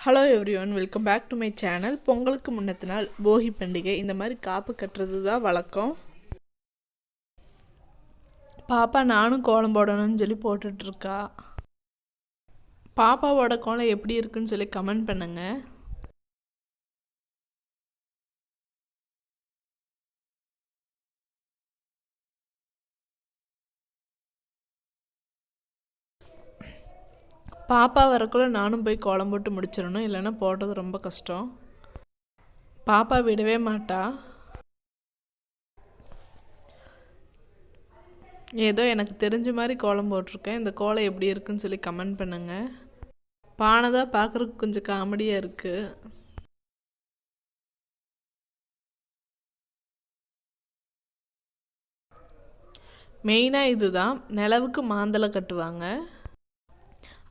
Hello everyone welcome back to my channel பொங்கலுக்கு முன்னத்து நாள் போகி பண்டிகை இந்த மாதிரி காப்பு கட்டுறது தான் வழக்கம். பாப்பா நானும் கோலம் போடணும்னு சொல்லி போட்டுட்ருக்கா பாப்பாவோட கோலம் எப்படி இருக்குன்னு சொல்லி கமெண்ட் பண்ணுங்கள் பாப்பா வரக்குள்ளே நானும் போய் கோலம் போட்டு முடிச்சிடணும். இல்லைன்னா போடுறது ரொம்ப கஷ்டம். பாப்பா விடவே மாட்டா. ஏதோ எனக்கு தெரிஞ்ச மாதிரி கோலம் போட்டிருக்கேன். இந்த கோலம் எப்படி இருக்குன்னு சொல்லி கமெண்ட் பண்ணுங்க. பானை தான் பார்க்குறதுக்கு கொஞ்சம் காமெடியாக இருக்குது மெயினாக இதுதான். நிலவுக்கு மாந்தலை கட்டுவாங்க.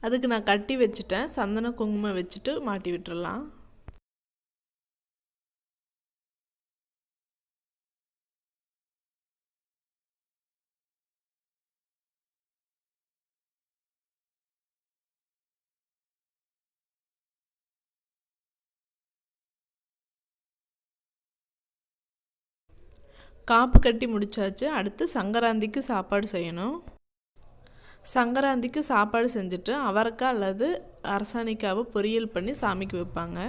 அதுக்கு நான் கட்டி வச்சுட்டேன். சந்தன குங்குமம் வச்சுட்டு மாட்டி விட்டுடலாம் காப்பு கட்டி முடிச்சாச்சு. அடுத்து சங்கராந்திக்கு சாப்பாடு செய்யணும். சங்கராந்திக்கு சாப்பாடு செஞ்சுட்டு அவரைக்காய் அல்லது அரசாணிக்காவை பொரியல் பண்ணி சாமிக்கு வைப்பாங்க.